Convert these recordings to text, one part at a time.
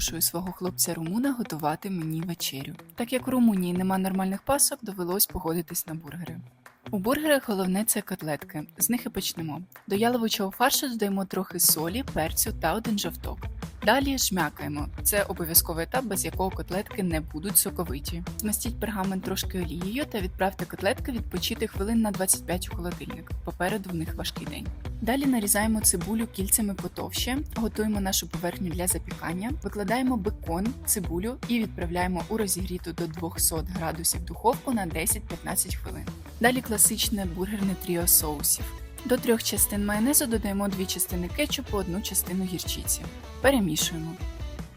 змушую свого хлопця Румуна готувати мені вечерю. Так як у Румунії нема нормальних пасок, довелось погодитись на бургери. У бургерах головне це котлетки. З них і почнемо. До яловичого фаршу додаємо трохи солі, перцю та один жовток. Далі жмякаємо. Це обов'язковий етап, без якого котлетки не будуть соковиті. Змастіть пергамент трошки олією та відправте котлетки відпочити хвилин на 25 у холодильник. Попереду в них важкий день. Далі нарізаємо цибулю кільцями потовще, готуємо нашу поверхню для запікання, викладаємо бекон, цибулю і відправляємо у розігріту до 200 градусів духовку на 10-15 хвилин. Далі класичне бургерне тріо соусів. До трьох частин майонезу додаємо дві частини кетчупу, одну частину гірчиці. Перемішуємо.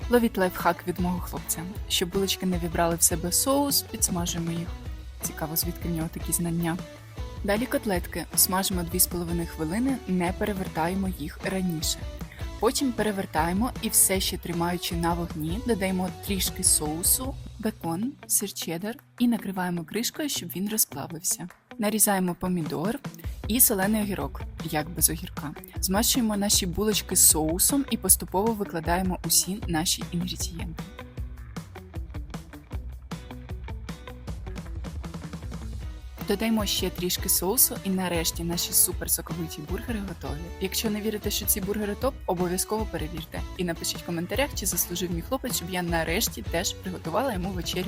Ловіть лайфхак від мого хлопця. Щоб булочки не вібрали в себе соус, підсмажуємо їх. Цікаво, звідки в нього такі знання. Далі котлетки смажимо 2,5 хвилини, не перевертаємо їх раніше. Потім перевертаємо і все ще тримаючи на вогні, додаємо трішки соусу, бекон, сир чеддер і накриваємо кришкою, щоб він розплавився. Нарізаємо помідор і солений огірок, як без огірка. Змащуємо наші булочки соусом і поступово викладаємо усі наші інгредієнти. Додаємо ще трішки соусу, і нарешті наші суперсоковиті бургери готові. Якщо не вірите, що ці бургери топ, обов'язково перевірте і напишіть в коментарях, чи заслужив мій хлопець, щоб я нарешті теж приготувала йому вечерю.